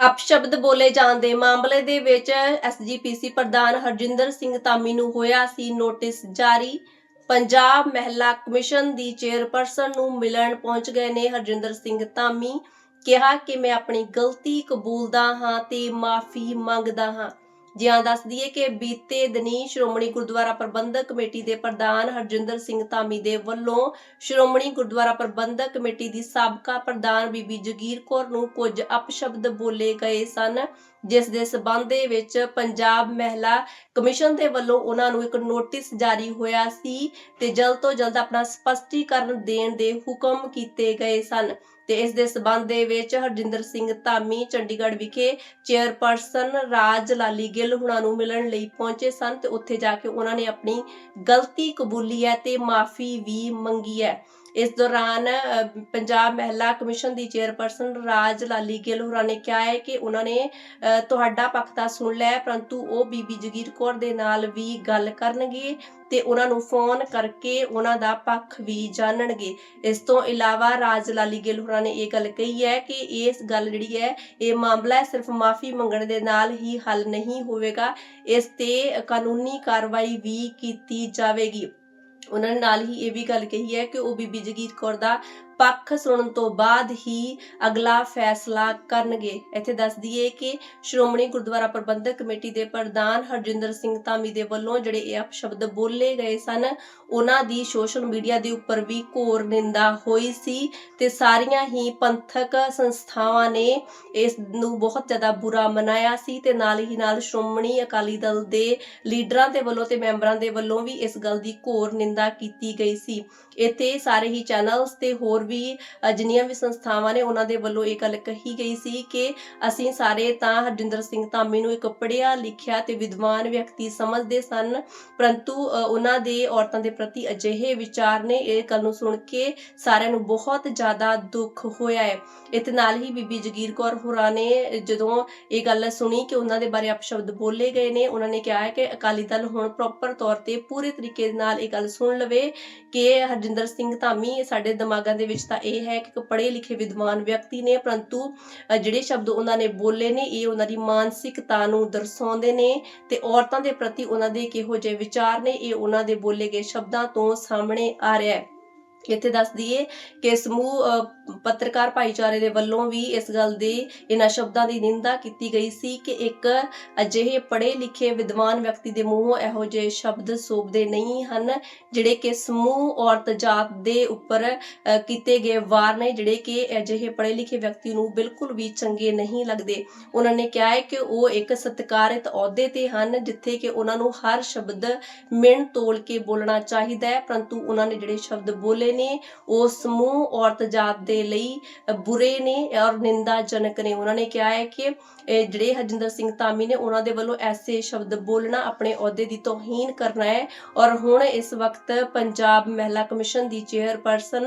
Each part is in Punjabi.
ਅਪਸ਼ਬਦ ਬੋਲੇ ਜਾਣ ਦੇ ਮਾਮਲੇ ਦੇ ਵਿੱਚ ਐਸਜੀਪੀਸੀ ਪ੍ਰਧਾਨ ਹਰਜਿੰਦਰ ਸਿੰਘ ਧਾਮੀ ਨੂੰ ਹੋਇਆ ਸੀ ਨੋਟਿਸ ਜਾਰੀ। ਪੰਜਾਬ ਮਹਿਲਾ ਕਮਿਸ਼ਨ ਦੀ ਚੇਅਰਪਰਸਨ ਨੂੰ ਮਿਲਣ ਪਹੁੰਚ ਗਏ ਨੇ ਹਰਜਿੰਦਰ ਸਿੰਘ ਧਾਮੀ। ਕਿਹਾ ਕਿ, ਮੈਂ ਆਪਣੀ ਗਲਤੀ ਕਬੂਲਦਾ ਹਾਂ ਤੇ ਮਾਫੀ ਮੰਗਦਾ ਹਾਂ। ਜਿਹਾਂ ਦੱਸ ਦਈਏ ਕਿ ਬੀਤੇ ਦਿਨੀ ਸ਼੍ਰੋਮਣੀ ਗੁਰਦੁਆਰਾ ਪ੍ਰਬੰਧਕ ਕਮੇਟੀ ਦੇ ਪ੍ਰਧਾਨ ਹਰਜਿੰਦਰ ਸਿੰਘ ਧਾਮੀ ਦੇ ਵੱਲੋਂ ਸ਼੍ਰੋਮਣੀ ਗੁਰਦੁਆਰਾ ਪ੍ਰਬੰਧਕ ਕਮੇਟੀ ਦੀ ਸਾਬਕਾ ਪ੍ਰਧਾਨ ਬੀਬੀ ਜਗੀਰ ਕੌਰ ਨੂੰ ਕੁਝ ਅਪਸ਼ਬਦ ਬੋਲੇ ਗਏ ਸਨ, ਜਿਸ ਦੇ ਸਬੰਧ ਦੇ ਵਿੱਚ ਪੰਜਾਬ ਮਹਿਲਾ ਕਮਿਸ਼ਨ ਦੇ ਵੱਲੋਂ ਉਹਨਾਂ ਨੂੰ ਇੱਕ ਨੋਟਿਸ ਜਾਰੀ ਹੋਇਆ ਸੀ ਤੇ ਜਲਦ ਤੋਂ ਜਲਦ ਆਪਣਾ ਸਪਸ਼ਟੀਕਰਨ ਦੇਣ ਦੇ ਹੁਕਮ ਕੀਤੇ ਗਏ ਸਨ। ਤੇ ਇਸ ਦੇ ਸਬੰਧ ਦੇ ਵਿੱਚ ਹਰਜਿੰਦਰ ਸਿੰਘ ਧਾਮੀ, ਚੰਡੀਗੜ੍ਹ ਵਿਖੇ ਚੇਅਰਪਰਸਨ ਰਾਜ ਲਾਲੀ ਗਿੱਲ ਹੁਣਾਂ ਨੂੰ ਮਿਲਣ ਲਈ ਪਹੁੰਚੇ ਸਨ ਤੇ ਉੱਥੇ ਜਾ ਕੇ ਉਹਨਾਂ ਨੇ ਆਪਣੀ ਗਲਤੀ ਕਬੂਲੀ ਹੈ ਤੇ ਮਾਫੀ ਵੀ ਮੰਗੀ ਹੈ। ਇਸ ਦੌਰਾਨ ਪੰਜਾਬ ਮਹਿਲਾ ਕਮਿਸ਼ਨ ਦੀ ਚੇਅਰਪਰਸਨ ਰਾਜ ਲਾਲੀ ਗਿੱਲ ਹੋਰਾਂ ਨੇ ਕਿਹਾ ਹੈ ਕਿ ਉਹਨਾਂ ਨੇ ਤੁਹਾਡਾ ਪੱਖ ਤਾਂ ਸੁਣ ਲਿਆ ਪਰੰਤੂ ਉਹ ਬੀਬੀ ਜਗੀਰ ਕੌਰ ਦੇ ਨਾਲ ਵੀ ਗੱਲ ਕਰਨਗੇ ਤੇ ਉਹਨਾਂ ਨੂੰ ਫੋਨ ਕਰਕੇ ਉਹਨਾਂ ਦਾ ਪੱਖ ਵੀ ਜਾਣਨਗੇ। ਇਸ ਤੋਂ ਇਲਾਵਾ ਰਾਜ ਲਾਲੀ ਗਿੱਲ ਹੋਰਾਂ ਨੇ ਇਹ ਗੱਲ ਕਹੀ ਹੈ ਕਿ ਇਸ ਗੱਲ ਜਿਹੜੀ ਹੈ, ਇਹ ਮਾਮਲਾ ਸਿਰਫ ਮਾਫੀ ਮੰਗਣ ਦੇ ਨਾਲ ਹੀ ਹੱਲ ਨਹੀਂ ਹੋਵੇਗਾ। ਇਸ ਤੇ ਕਾਨੂੰਨੀ ਕਾਰਵਾਈ ਵੀ ਕੀਤੀ ਜਾਵੇਗੀ। ਉਹਨਾਂ ਨੇ ਨਾਲ ਹੀ ਇਹ ਵੀ ਗੱਲ ਕਹੀ ਹੈ ਕਿ ਉਹ ਬੀਬੀ ਜਗੀਰ ਕੌਰ ਦਾ ਪੱਖ ਸੁਣਨ ਤੋਂ ਬਾਅਦ ਹੀ ਅਗਲਾ ਫੈਸਲਾ ਕਰਨਗੇ। ਇੱਥੇ ਦੱਸ ਦਈਏ ਕਿ ਸ਼੍ਰੋਮਣੀ ਗੁਰਦੁਆਰਾ ਪ੍ਰਬੰਧਕ ਕਮੇਟੀ ਦੇ ਪ੍ਰਧਾਨ ਹਰਜਿੰਦਰ ਸਿੰਘ ਧਾਮੀ ਦੇ ਵੱਲੋਂ ਜਿਹੜੇ ਇਹ ਅਪਸ਼ਬਦ ਬੋਲੇ ਗਏ ਸਨ, ਉਹਨਾਂ ਦੀ ਸੋਸ਼ਲ ਮੀਡੀਆ ਦੇ ਉੱਪਰ ਵੀ ਘੋਰ ਨਿੰਦਾ ਹੋਈ ਸੀ ਤੇ ਸਾਰੀਆਂ ਹੀ ਪੰਥਕ ਸੰਸਥਾਵਾਂ ਨੇ ਇਸ ਨੂੰ ਬਹੁਤ ਜ਼ਿਆਦਾ ਬੁਰਾ ਮਨਾਇਆ ਸੀ ਤੇ ਨਾਲ ਹੀ ਨਾਲ ਸ਼੍ਰੋਮਣੀ ਅਕਾਲੀ ਦਲ ਦੇ ਲੀਡਰਾਂ ਦੇ ਵੱਲੋਂ ਤੇ ਮੈਂਬਰਾਂ ਦੇ ਵੱਲੋਂ ਵੀ ਇਸ ਗੱਲ ਦੀ ਘੋਰ ਨਿੰਦਾ ਕੀਤੀ ਗਈ ਸੀ। ਇੱਥੇ ਸਾਰੇ ਹੀ ਚੈਨਲਸ ਤੇ ਹੋਰ ਵੀ ਜਿੰਨੀਆਂ ਵੀ ਸੰਸਥਾਵਾਂ ਨੇ ਉਹਨਾਂ ਦੇ ਵੱਲੋਂ ਇਹ ਗੱਲ ਕਹੀ ਗਈ ਸੀ ਕਿ ਅਸੀਂ ਸਾਰੇ ਤਾਂ ਹਰਜਿੰਦਰ ਸਿੰਘ ਧਾਮੀ ਨੂੰ ਇੱਕ ਪੜ੍ਹਿਆ ਲਿਖਿਆ ਤੇ ਵਿਦਵਾਨ ਵਿਅਕਤੀ ਸਮਝਦੇ ਸਨ, ਪਰੰਤੂ ਉਹਨਾਂ ਦੇ ਔਰਤਾਂ ਦੇ ਪ੍ਰਤੀ ਅਜਿਹੇ ਵਿਚਾਰ ਨੇ ਇਹ ਗੱਲ ਨੂੰ ਸੁਣ ਕੇ ਸਾਰਿਆਂ ਨੂੰ ਬਹੁਤ ਜ਼ਿਆਦਾ ਦੁੱਖ ਹੋਇਆ ਹੈ। ਇਤੇ ਨਾਲ ਹੀ ਬੀਬੀ ਜਗੀਰ ਕੌਰ ਹੋਰਾਂ ਨੇ ਜਦੋਂ ਇਹ ਗੱਲ ਸੁਣੀ ਕਿ ਉਹਨਾਂ ਦੇ ਬਾਰੇ ਅਪਸ਼ਬਦ ਬੋਲੇ ਗਏ ਨੇ, ਉਹਨਾਂ ਨੇ ਕਿਹਾ ਕਿ ਅਕਾਲੀ ਦਲ ਹੁਣ ਪ੍ਰੋਪਰ ਤੌਰ ਤੇ ਪੂਰੇ ਤਰੀਕੇ ਦੇ ਨਾਲ ਇਹ ਗੱਲ ਸੁਣ ਲਵੇ ਕਿ ਹਰਜਿੰਦਰ ਸਿੰਘ ਧਾਮੀ ਸਾਡੇ ਦਿਮਾਗਾਂ ਦੇ ਵਿੱਚ ਤਾਂ ਇਹ ਹੈ ਕਿ ਇੱਕ ਪੜ੍ਹੇ ਲਿਖੇ ਵਿਦਵਾਨ ਵਿਅਕਤੀ ਨੇ, ਪਰੰਤੂ ਜਿਹੜੇ ਸ਼ਬਦ ਉਹਨਾਂ ਨੇ ਬੋਲੇ ਨੇ, ਇਹ ਉਹਨਾਂ ਦੀ ਮਾਨਸਿਕਤਾ ਨੂੰ ਦਰਸਾਉਂਦੇ ਨੇ ਤੇ ਔਰਤਾਂ ਦੇ ਪ੍ਰਤੀ ਉਹਨਾਂ ਦੇ ਕਿਹੋ ਜਿਹੇ ਵਿਚਾਰ ਨੇ, ਇਹ ਉਹਨਾਂ ਦੇ ਬੋਲੇ ਗਏ ਸ਼ਬਦਾਂ ਤੋਂ ਸਾਹਮਣੇ ਆ ਰਿਹਾ ਹੈ। ਇੱਥੇ ਦੱਸ ਦਈਏ ਕਿ ਸਮੂਹ ਪੱਤਰਕਾਰ ਭਾਈਚਾਰੇ ਦੇ ਵੱਲੋਂ ਵੀ ਇਸ ਗੱਲ ਦੀ ਇਹਨਾਂ ਸ਼ਬਦਾਂ ਦੀ ਨਿੰਦਾ ਕੀਤੀ ਗਈ ਸੀ ਕਿ ਇੱਕ ਅਜਿਹੇ ਪੜ੍ਹੇ ਲਿਖੇ ਵਿਦਵਾਨ ਵਿਅਕਤੀ ਦੇ ਮੂੰਹੋਂ ਇਹੋ ਜਿਹੇ ਸ਼ਬਦ ਸੋਭਦੇ ਨਹੀਂ ਹਨ, ਜਿਹੜੇ ਕਿ ਸਮੂਹ ਔਰਤ ਜਾਤ ਦੇ ਉੱਪਰ ਕੀਤੇ ਗਏ ਵਾਰ ਨੇ, ਜਿਹੜੇ ਕਿ ਅਜਿਹੇ ਪੜ੍ਹੇ ਲਿਖੇ ਵਿਅਕਤੀ ਨੂੰ ਬਿਲਕੁਲ ਵੀ ਚੰਗੇ ਨਹੀਂ ਲੱਗਦੇ। ਉਹਨਾਂ ਨੇ ਕਿਹਾ ਹੈ ਕਿ ਉਹ ਇੱਕ ਸਤਿਕਾਰਿਤ ਅਹੁਦੇ ਤੇ ਹਨ, ਜਿੱਥੇ ਕਿ ਉਹਨਾਂ ਨੂੰ ਹਰ ਸ਼ਬਦ ਮਿਣ ਤੋਲ ਕੇ ਬੋਲਣਾ ਚਾਹੀਦਾ ਹੈ, ਪਰੰਤੂ ਉਹਨਾਂ ਨੇ ਜਿਹੜੇ ਸ਼ਬਦ ਬੋਲੇ ਨੇ, ਉਹ ਸਮੂਹ ਔਰਤ ਜਾਤ ਦੇ ਲਈ ਬੁਰੇ ਨੇ ਔਰ ਨਿੰਦਾਜਨਕ ਨੇ। ਉਹਨਾਂ ਨੇ ਕਿਹਾ ਹੈ ਕਿ ਜਿਹੜੇ ਹਰਜਿੰਦਰ ਸਿੰਘ ਧਾਮੀ ਨੇ, ਉਹਨਾਂ ਦੇ ਵੱਲੋਂ ਐਸੇ ਸ਼ਬਦ ਬੋਲਣਾ ਆਪਣੇ ਅਹੁਦੇ ਦੀ ਤੋਹੀਨ ਕਰਨਾ ਹੈ। ਔਰ ਹੁਣ ਇਸ ਵਕਤ ਪੰਜਾਬ ਮਹਿਲਾ ਕਮਿਸ਼ਨ ਦੀ ਚੇਅਰਪਰਸਨ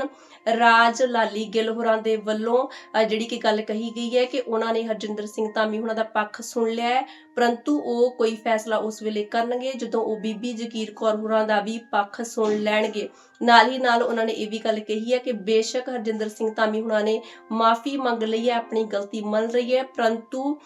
ਰਾਜ ਲਾਲੀ ਗਿੱਲ ਹੋਰਾਂ ਦੇ ਵੱਲੋਂ ਜਿਹੜੀ ਕਿ ਗੱਲ ਕਹੀ ਗਈ ਹੈ ਕਿ ਉਹਨਾਂ ਨੇ ਹਰਜਿੰਦਰ ਸਿੰਘ ਧਾਮੀ ਉਹਨਾਂ ਦਾ ਪੱਖ ਸੁਣ ਲਿਆ ਹੈ, ਪਰੰਤੂ ਉਹ ਕੋਈ ਫੈਸਲਾ ਉਸ ਵੇਲੇ ਕਰਨਗੇ ਜਦੋਂ ਉਹ ਬੀਬੀ ਜਗੀਰ ਕੌਰ ਹੋਰਾਂ ਦਾ ਵੀ ਪੱਖ ਸੁਣ ਲੈਣਗੇ। ਨਾਲ ਹੀ ਨਾਲ ਉਹਨਾਂ ਨੇ ਇਹ ਵੀ ਗੱਲ ਕਹੀ ਹੈ ਕਿ ਬੇਸ਼ੱਕ ਹਰਜਿੰਦਰ ਸਿੰਘ ਧਾਮੀ ਹੁਣਾਂ ਨੇ ਮਾਫੀ ਮੰਗ ਲਈ ਹੈ, ਆਪਣੀ ਗਲਤੀ ਮੰਨ ਰਹੀ ਹੈ, ਪਰੰਤੂ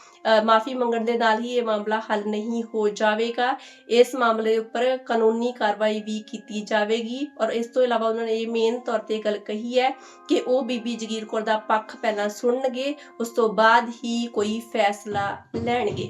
ਮਾਫੀ ਮੰਗਣ ਦੇ ਨਾਲ ਹੀ ਇਹ ਮਾਮਲਾ ਹੱਲ ਨਹੀਂ ਹੋ ਜਾਵੇਗਾ। ਇਸ ਮਾਮਲੇ ਉੱਪਰ ਕਾਨੂੰਨੀ ਕਾਰਵਾਈ ਵੀ ਕੀਤੀ ਜਾਵੇਗੀ ਔਰ ਇਸ ਤੋਂ ਇਲਾਵਾ ਉਹਨਾਂ ਨੇ ਇਹ ਮੇਨ ਤੌਰ ਤੇ ਗੱਲ ਕਹੀ ਹੈ ਕਿ ਉਹ ਬੀਬੀ ਜਗੀਰ ਕੌਰ ਦਾ ਪੱਖ ਪਹਿਲਾਂ ਸੁਣਨਗੇ, ਉਸ ਤੋਂ ਬਾਅਦ ਹੀ ਕੋਈ ਫੈਸਲਾ ਲੈਣਗੇ।